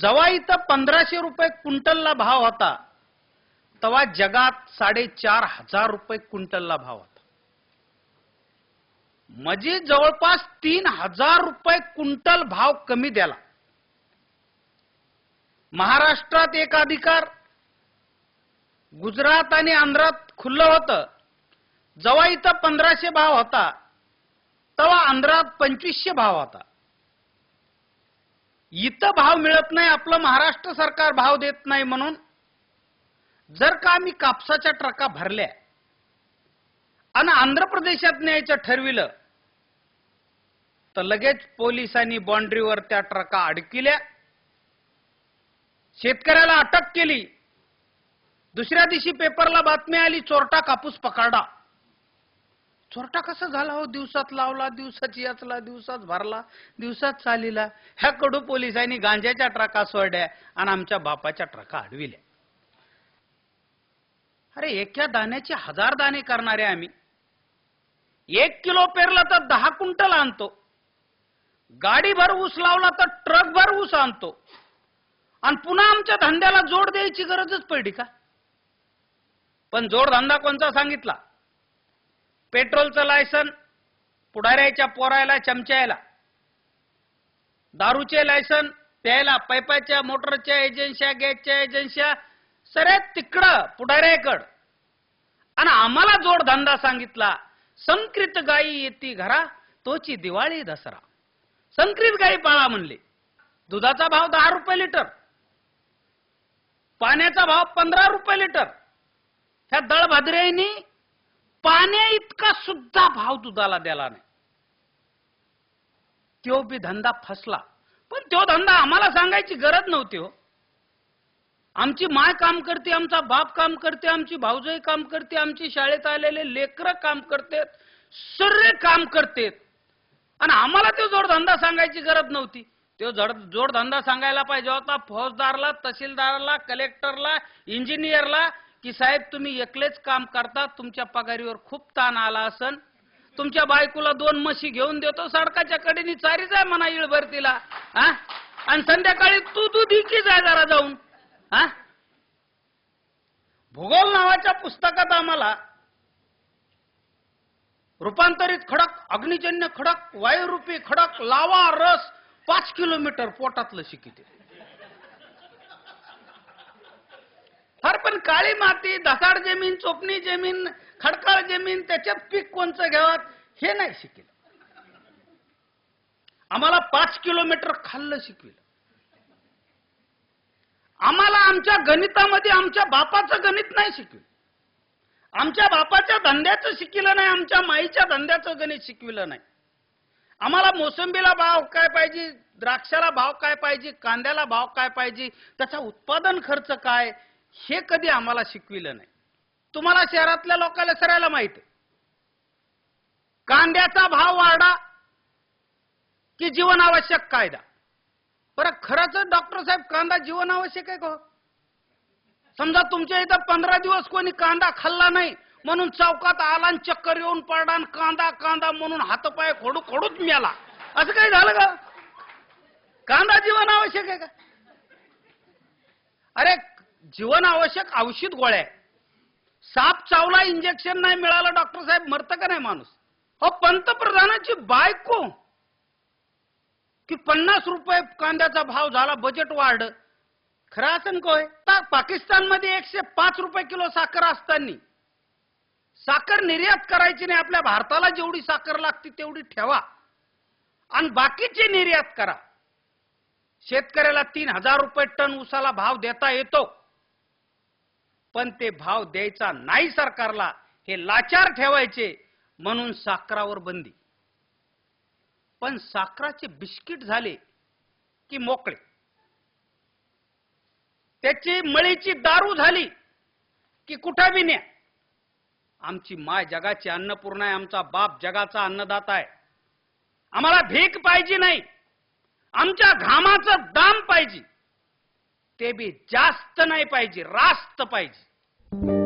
जेव्हा इथं पंधराशे रुपये क्विंटलला भाव होता तेव्हा जगात साडेचार हजार रुपये क्विंटलला भाव होता. म्हणजे जवळपास तीन हजार रुपये क्विंटल भाव कमी द्याला. महाराष्ट्रात एक अधिकार गुजरात आणि आंध्रात खुल्लं होतं. जेव्हा इथं पंधराशे भाव होता तेव्हा आंध्रात पंचवीसशे भाव होता. इथं भाव मिळत नाही आपलं महाराष्ट्र सरकार भाव देत नाही म्हणून. जर का आम्ही कापसाच्या ट्रका भरल्या आणि आंध्र प्रदेशात न्यायचं ठरविलं तर लगेच पोलिसांनी बाँड्रीवर त्या ट्रका अडकिल्या. शेतकऱ्याला अटक केली. दुसऱ्या दिवशी पेपरला बातमी आली चोरटा कापूस पकडा. चोरटा कसा झाला हो? दिवसात लावला दिवसात याचला दिवसात भरला दिवसात चालीला. ह्या कडू पोलिसांनी गांज्याच्या ट्रका सोडल्या आणि आमच्या बापाच्या ट्रका अडविल्या. अरे एका दाण्याचे हजार दाणे करणारे आम्ही. एक किलो पेरला तर दहा क्विंटल आणतो. गाडीभर ऊस लावला तर ट्रकभर ऊस आणतो. आणि पुन्हा आमच्या धंद्याला जोड द्यायची गरजच पडली का? पण जोडधंदा कोणता सांगितला? पेट्रोलचं लायसन पुढाऱ्याच्या पोरायला चमच्यायला. दारूचे लायसन प्यायला पैपाच्या मोटरच्या एजन्स्या गॅसच्या एजन्स्या सरे तिकडं पुढाऱ्याकड. आणि आम्हाला जोडधंदा सांगितला संकृत गायी येती घरा तोची दिवाळी दसरा. संकृत गायी पाळा म्हणले. दुधाचा भाव दहा रुपये लिटर. पाण्याचा भाव पंधरा रुपये लिटर. ह्या दळभाद्रेनी पाने इतका सुद्धा भाव दुधाला द्याला नाही. तो बी धंदा फसला. पण तो धंदा आम्हाला सांगायची गरज नव्हती हो. आमची माय काम करते आमचा बाप काम करते आमची भाऊजही काम करते आमची शाळेत आलेले लेकरं काम करतेत सर्रे काम करतेत आणि आम्हाला तो जोडधंदा सांगायची गरज नव्हती. तो जड जोडधंदा सांगायला पाहिजे होता फौजदारला तहसीलदारला कलेक्टरला इंजिनियरला की साहेब तुम्ही एकलेच काम करता तुमच्या पगारीवर खूप ताण आला असन. तुमच्या बायकोला दोन म्हशी घेऊन देतो सडकाच्या कडेनी चारी जाय म्हणा इळभर तिला हा? आणि संध्याकाळी तू तू दिकी जाय जरा जाऊन हा? भूगोल नावाच्या पुस्तकात आम्हाला रूपांतरित खडक अग्निजन्य खडक वायुरूपी खडक लावा रस पाच किलोमीटर पोटातलं शिकिते फार पण काळी माती धसाड जमीन चोपणी जमीन खडकाळ जमीन त्याच्यात पीक कोणचं घ्यावं? हे नाही शिकलं. आम्हाला पाच किलोमीटर खाल्लं शिकविलं. आम्हाला आमच्या गणितामध्ये आमच्या बापाचं गणित नाही शिकविलं. आमच्या बापाच्या धंद्याचं शिकविलं नाही आमच्या माईच्या धंद्याचं गणित शिकविलं नाही. आम्हाला मोसंबीला भाव काय पाहिजे द्राक्षाला भाव काय पाहिजे कांद्याला भाव काय पाहिजे त्याचा उत्पादन खर्च काय? हे कधी आम्हाला शिकविलं नाही. तुम्हाला शहरातल्या लोकांना सरायला माहीत आहे. कांद्याचा भाव वाढा की जीवनावश्यक कायदा. बरं खरंच डॉक्टर साहेब कांदा जीवनावश्यक आहे का हो? समजा तुमच्या इथं पंधरा दिवस कोणी कांदा खाल्ला नाही म्हणून चौकात आला आणि चक्कर येऊन पडला आणि कांदा कांदा म्हणून हातपाय खोडू खोडूच मिळाला असं काही झालं का? कांदा जीवन आवश्यक आहे का? अरे जीवन आवश्यक औषध गोळ्या साप चावला इंजेक्शन नाही मिळालं डॉक्टर साहेब मरतं का नाही माणूस? हो पंतप्रधानाची बायको. की पन्नास रुपये कांद्याचा भाव झाला बजेट वाढ. खरं असं कोय पाकिस्तानमध्ये एकशे पाच रुपये किलो साखर असताना. साखर निर्यात करायची नाही आपल्या भारताला जेवढी साखर लागते तेवढी ठेवा. आणि बाकीची निर्यात करा. शेतकऱ्याला तीन हजार रुपये टन उसाला भाव देता येतो. पण ते भाव द्यायचा नाही सरकारला हे लाचार ठेवायचे म्हणून साखरावर बंदी. पण साखराचे बिस्किट झाले की मोकळे. त्याची मळीची दारू झाली की कुठं बी न्या. आमची माय जगाची अन्नपूर्णा आहे आमचा बाप जगाचा अन्नदाता आहे. आम्हाला भीक पाहिजे नाही. आमच्या घामाचं दाम पाहिजे. ते बी जास्त नाही पाहिजे रास्त पाहिजे. thank you